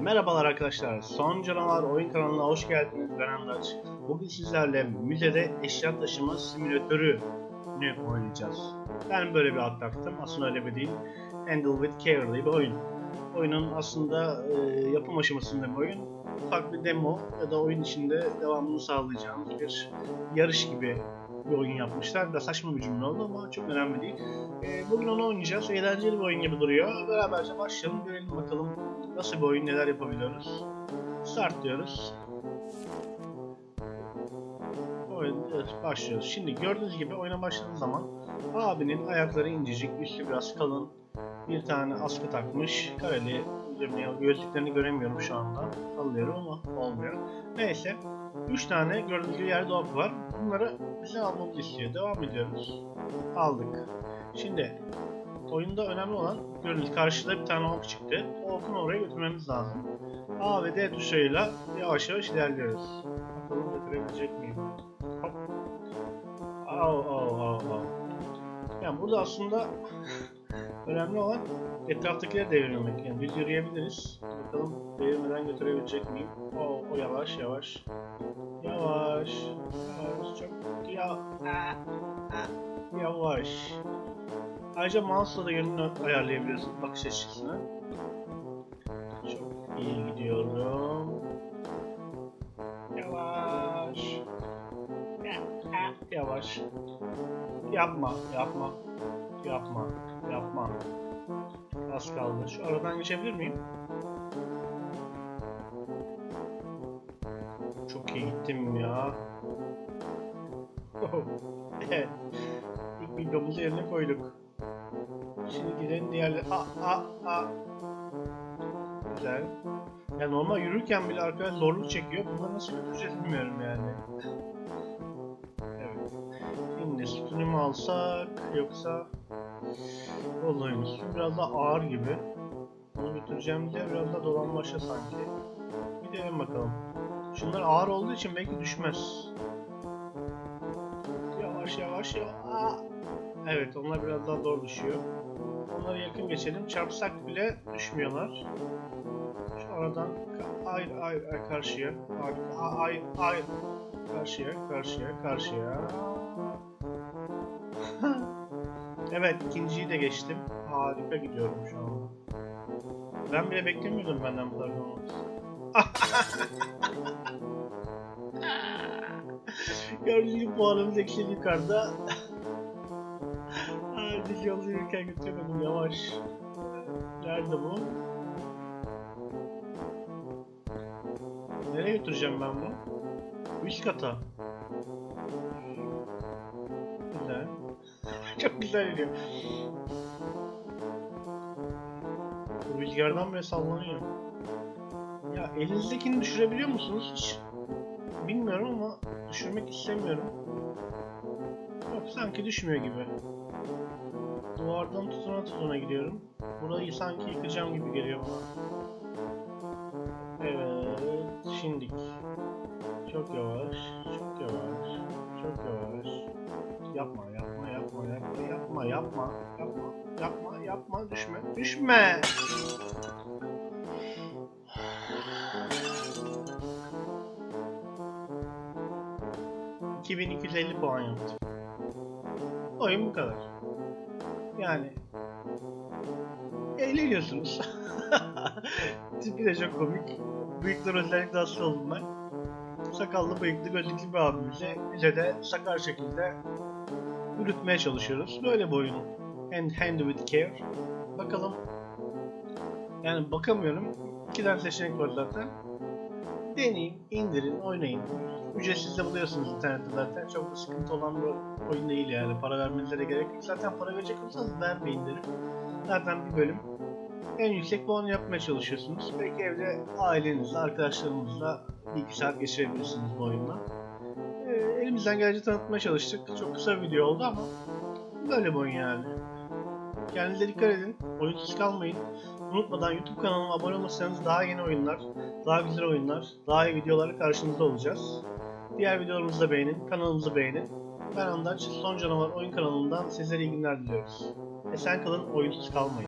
Merhabalar arkadaşlar. Son Canavar Oyun kanalına hoş geldiniz. Ben Andaç. Bugün sizlerle müzede eşya taşıma simülatörünü oynayacağız. Ben böyle bir ad taktım. Aslında öyle bir değil. Handle with Care diye bir oyun. Oyunun aslında e, yapım aşamasında bir oyun. Ufak bir demo ya da oyun içinde devamını sağlayacağımız bir yarış gibi bir oyun yapmışlar. Biraz saçma bir cümle oldu ama çok önemli değil. E, bugün onu oynayacağız. Eğlenceli bir oyun gibi duruyor. Beraberce başlayalım görelim bakalım nasıl bir oyun neler yapabiliyoruz. Start diyoruz. Oyun evet, başlıyoruz. Şimdi gördüğünüz gibi oyuna başladığınız zaman abinin ayakları incecik, üstü biraz kalın. Bir tane askı takmış. Kareli gözlüklerini göremiyorum şu anda. Alıyorum ama olmuyor. Neyse. 3 tane gördüğünüz gibi yerde ok var. Bunları bize almamızı istiyor. Devam ediyoruz. Aldık. Şimdi oyunda önemli olan gördüğünüz karşıda bir tane ok çıktı. O okun oraya götürmemiz lazım. A ve D tuşlarıyla yavaş yavaş ilerliyoruz. Bakalım götürebilecek miyim? Hop. Au au au au. Yani burada aslında önemli olan etraftakileri devirmemek. Yani düz yürüyebiliriz. Bakalım devirmeden götürebilecek miyim? O, o yavaş yavaş. Yavaş. Yavaş. Çok ya. Yavaş. Ayrıca mouse'la da yönünü ayarlayabiliyorsun bakış açısını. Çok iyi gidiyorum. Yavaş. Yavaş. Yapma, yapma. Yapma, yapma. Az kaldı. Şu aradan geçebilir miyim? Çok iyi gittim ya. evet. İlk videomuzu yerine koyduk. Şimdi gidelim diğerleri. A a a. Güzel. Ya normal yürürken bile arkadaş zorluk çekiyor. Bunları nasıl götüreceğiz bilmiyorum yani. Evet. Şimdi sütünü mü alsak yoksa Üstü biraz daha ağır gibi. Onu götüreceğim diye biraz da dolanmaşa sanki. Gidelim bakalım. Şunlar ağır olduğu için belki düşmez. Yavaş yavaş yavaş. Aa! Evet onlar biraz daha zor düşüyor. Onlara yakın geçelim. Çarpsak bile düşmüyorlar. Şu aradan ay ay ay karşıya. Ay ay ay karşıya karşıya karşıya. evet ikinciyi de geçtim. Harika gidiyorum şu anda. Ben bile beklemiyordum benden bu performans. Gördüğünüz gibi puanımız eksi yukarıda. Hadi yol yürürken götüremedim yavaş. Nerede bu? Nereye götüreceğim ben bunu? Üst kata. Çok güzel gidiyor. Bu rüzgardan bile sallanıyor. Ya elinizdekini düşürebiliyor musunuz hiç? Bilmiyorum ama düşürmek istemiyorum. Yok sanki düşmüyor gibi. Duvardan tutuna tutuna gidiyorum. Burayı sanki yıkacağım gibi geliyor bana. Evet, şimdi. Çok yavaş, yapma, yapma, yapma, yapma, düşme, düşme. 2250 puan yaptım. Oyun bu kadar. Yani eğleniyorsunuz. Tipi de çok komik. Bıyıklar özellikle hasta oldum ben. Sakallı bıyıklı gözlüklü bir abimize bize de sakar şekilde yürütmeye çalışıyoruz. Böyle bir oyun. Hand, hand with care. Bakalım. Yani bakamıyorum. İki tane seçenek var zaten. Deneyin, indirin, oynayın. Ücretsiz de buluyorsunuz internette zaten. Çok da sıkıntı olan bir oyun değil yani. Para vermenize de gerek yok. Zaten para verecek olsanız vermeyin derim. Zaten bir bölüm. En yüksek puanı yapmaya çalışıyorsunuz. Belki evde ailenizle, arkadaşlarınızla bir iki saat geçirebilirsiniz bu oyunla. Elimizden gelince tanıtmaya çalıştık. Çok kısa bir video oldu ama böyle bir oyun yani. Kendinize dikkat edin. Oyunsuz kalmayın. Unutmadan YouTube kanalıma abone olursanız daha yeni oyunlar, daha güzel oyunlar, daha iyi videolarla karşınızda olacağız. Diğer videolarımızı da beğenin, kanalımızı beğenin. Ben Andaç, Son Canavar Oyun kanalından sizlere iyi günler diliyoruz. Esen kalın, oyunsuz kalmayın.